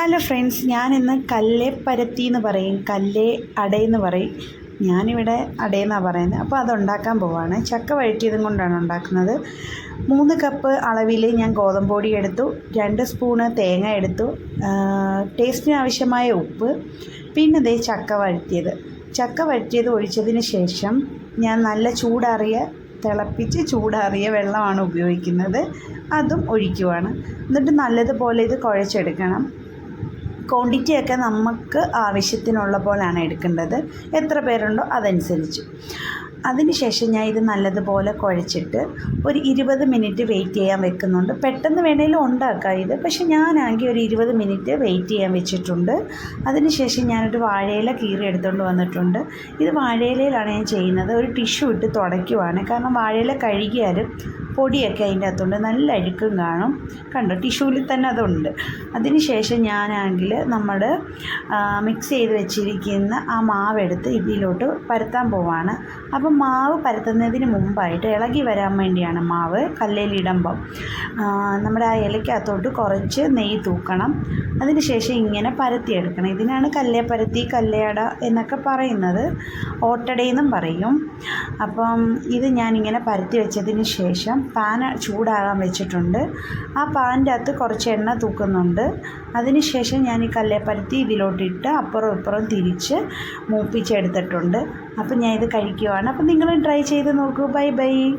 Hello friends ഞാനിന്ന് കല്ലേ പരത്തി എന്ന് പറയും. കല്ലേ അടയെന്ന് പറയും. ഞാനിവിടെ അടയെന്നാണ് പറയുന്നത്. അപ്പോൾ അതുണ്ടാക്കാൻ പോവാണ്. ചക്ക വഴറ്റിയതും കൊണ്ടാണ് ഉണ്ടാക്കുന്നത്. മൂന്ന് കപ്പ് അളവിൽ ഞാൻ ഗോതമ്പ് പൊടി എടുത്തു. രണ്ട് സ്പൂണ് തേങ്ങ എടുത്തു. ടേസ്റ്റിന് ആവശ്യമായ ഉപ്പ്. പിന്നെ ദേ ചക്ക വഴറ്റിയത്. ചക്ക വഴറ്റിയത് ഒഴിച്ചതിന് ശേഷം ഞാൻ നല്ല ചൂടാറിയ തിളപ്പിച്ച് ചൂടാറിയ വെള്ളമാണ് ഉപയോഗിക്കുന്നത്. അതും ഒഴിക്കുവാണ്. എന്നിട്ട് നല്ലതുപോലെ ഇത് കുഴച്ചെടുക്കണം. ക്വാണ്ടിറ്റിയൊക്കെ നമുക്ക് ആവശ്യത്തിനുള്ള പോലെയാണ് എടുക്കേണ്ടത്. എത്ര പേരുണ്ടോ അതനുസരിച്ച്. അതിനുശേഷം ഞാൻ ഇത് നല്ലതുപോലെ കുഴച്ചിട്ട് ഒരു ഇരുപത് മിനിറ്റ് വെയിറ്റ് ചെയ്യാൻ വെക്കുന്നുണ്ട്. പെട്ടെന്ന് വേണേലും ഉണ്ടാക്കാം ഇത്. പക്ഷെ ഞാനാണെങ്കിൽ ഒരു ഇരുപത് മിനിറ്റ് വെയിറ്റ് ചെയ്യാൻ വെച്ചിട്ടുണ്ട്. അതിനുശേഷം ഞാനൊരു വാഴയില കീറി എടുത്തുകൊണ്ട് വന്നിട്ടുണ്ട്. ഇത് വാഴയിലയിലാണ് ഞാൻ ചെയ്യുന്നത്. ഒരു ടിഷ്യൂ ഇട്ട് തുടയ്ക്കുവാണ്. കാരണം വാഴയില കഴുകിയാലും പൊടിയൊക്കെ അതിന്റെ അകത്തുണ്ട്. നല്ല അഴുക്കും കാണും. കണ്ടോ? ടിഷ്യൂവിൽ തന്നെ അതുണ്ട്. അതിനുശേഷം ഞാനാണെങ്കിൽ നമ്മൾ മിക്സ് ചെയ്ത് വെച്ചിരിക്കുന്ന ആ മാവെടുത്ത് ഇതിലോട്ട് പരത്താൻ പോവാണ്. അപ്പം മാവ് പരത്തുന്നതിന് മുമ്പായിട്ട് ഇളകി വരാൻ വേണ്ടിയാണ് മാവ് കല്ലേലിടുമ്പം നമ്മുടെ ആ ഇലയ്ക്കകത്തോട്ട് കുറച്ച് നെയ്യ് തൂക്കണം. അതിനുശേഷം ഇങ്ങനെ പരത്തിയെടുക്കണം. ഇതിനാണ് കല്ലേ പരത്തി കല്ലേട എന്നൊക്കെ പറയുന്നത്. ഓട്ടടയെന്നും പറയും. അപ്പം ഇത് ഞാനിങ്ങനെ പരത്തി വെച്ചതിന് ശേഷം പാൻ ചൂടാകാൻ വെച്ചിട്ടുണ്ട്. ആ പാനിന്റെ അകത്ത് കുറച്ച് എണ്ണ തൂക്കുന്നുണ്ട്. അതിനുശേഷം ഞാൻ ഈ കല്ലേപ്പരത്തി ഇതിലോട്ടിട്ട് അപ്പുറം ഇപ്പുറം തിരിച്ച് മൂപ്പിച്ചെടുത്തിട്ടുണ്ട്. അപ്പം ഞാൻ ഇത് കഴിക്കുവാണ്. അപ്പം നിങ്ങൾ ട്രൈ ചെയ്ത് നോക്കൂ. Bye bye.